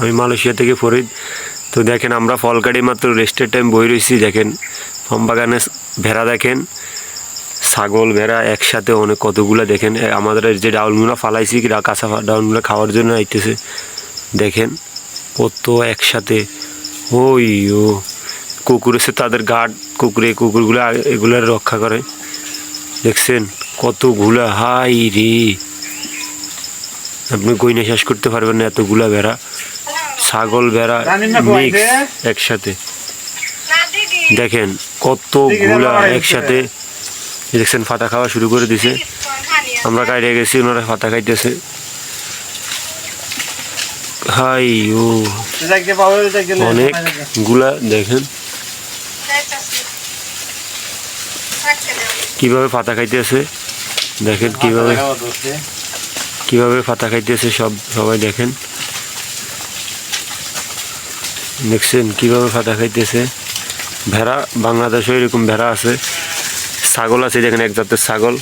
আমি মালয়েশিয়া থেকে ফরিদ তো দেখেন আমরা ফল কাটি মাত্র রেস্টের টাইম বই রয়েছি, দেখেন। ফম বাগানে ভেড়া দেখেন, ছাগল, ভেড়া একসাথে অনেক কতগুলো দেখেন। আমাদের যে ডাউলগুলো ফালাইছি কি, কাঁচা ডাউলগুলো খাওয়ার জন্য আইতেছে। দেখেন কত একসাথে। ওই ও কুকুর এসে তাদের গার্ড কুকুরে কুকুরগুলো এগুলো রক্ষা করে। দেখছেন কতগুলা, হাই রে। আপনি গইনা শেষ করতে পারবেন না এতগুলা ভেড়া। ছাগল ভেড়া মিক্স একসাথে। দেখেন কতগুলা একসাথে এই দেখছেন ফাতা খাওয়া শুরু করে দিছে। আমরা কাইটে গেছি ওনারা ফাতা খাইতেছে। হাই ও। গুলা দেখেন। কীভাবে ফাতা খাইতেছে দেখেন কীভাবে কীভাবে ফাতা খাইতেছে সব সবাই দেখেন। দেখছেন কীভাবে ফাতা খাইতেছে। ভেড়া বাংলাদেশে এরকম ভেড়া আছে। ছাগল আছে যেখানে এক জাতের ছাগল।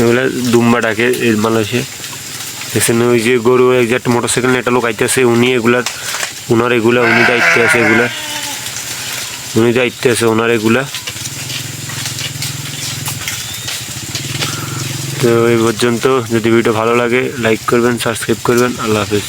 এগুলা দুম্বা ডাকে এই বাংলাদেশে। দেখছেন ওই যে গরু এক একটা মোটরসাইকেল নিয়ে একটা লোক আইতেছে উনি এগুলা ওনার এগুলা উনি দায়িত্বে আছে এগুলা। উনি দায়িত্বে আছে ওনার এগুলা। তো এই পর্যন্ত যদি ভিডিও ভালো লাগে লাইক করবেন সাবস্ক্রাইব করবেন আল্লাহ হাফিজ।